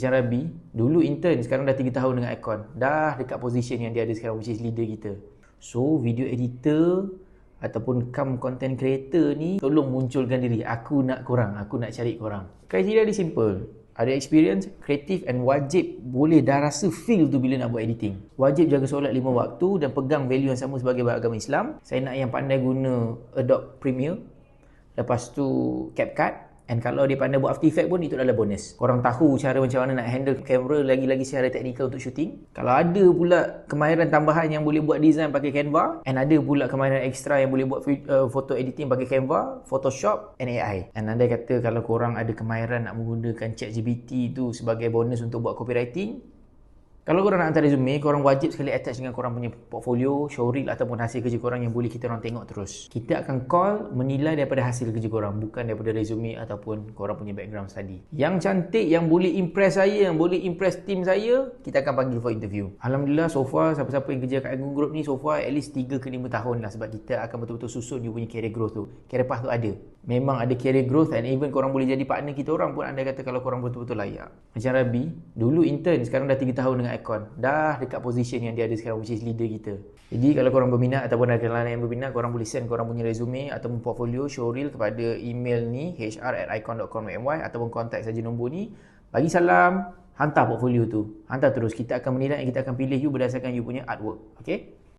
Macam Rabi, dulu intern, sekarang dah 3 tahun dengan Icon. Dah dekat position yang dia ada sekarang, which is leader kita. So, video editor ataupun come content creator ni, tolong munculkan diri. Aku nak korang, aku nak cari korang. Kriteria dia simple. Ada experience, kreatif and wajib boleh dah rasa feel tu bila nak buat editing. Wajib jaga solat lima waktu dan pegang value yang sama sebagai agama Islam. Saya nak yang pandai guna Adobe Premiere. Lepas tu CapCut. And kalau dia pandai buat After Effects pun itu adalah bonus. Korang tahu cara macam mana nak handle kamera lagi-lagi secara teknikal untuk shooting. Kalau ada pula kemahiran tambahan yang boleh buat design pakai Canva and ada pula kemahiran ekstra yang boleh buat uh, foto editing pakai Canva, Photoshop and AI. And anda kata kalau korang ada kemahiran nak menggunakan ChatGPT itu sebagai bonus untuk buat copywriting, kalau korang nak hantar resume, korang wajib sekali attach dengan korang punya portfolio, showreel ataupun hasil kerja korang yang boleh kita orang tengok terus. Kita akan call menilai daripada hasil kerja korang, bukan daripada resume ataupun korang punya background study. Yang cantik, yang boleh impress saya, yang boleh impress team saya, kita akan panggil for interview. Alhamdulillah, so far siapa-siapa yang kerja kat Agung Group ni, so far at least 3 ke 5 tahun lah sebab kita akan betul-betul susun you punya career growth tu. Career path tu ada. Memang ada career growth and even korang boleh jadi partner kita orang pun anda kata kalau korang betul-betul layak. Macam Rabi, dulu intern, sekarang dah 3 tahun dengan dengan Icon dah dekat position yang dia ada sekarang which is leader kita. Jadi kalau korang berminat ataupun ada kenalan yang berminat korang boleh send korang punya resume ataupun portfolio showreel kepada email ni hr at icon.com.my ataupun contact saja nombor ni. Bagi salam hantar portfolio tu. Hantar terus. Kita akan menilai dan kita akan pilih you berdasarkan you punya artwork. Okay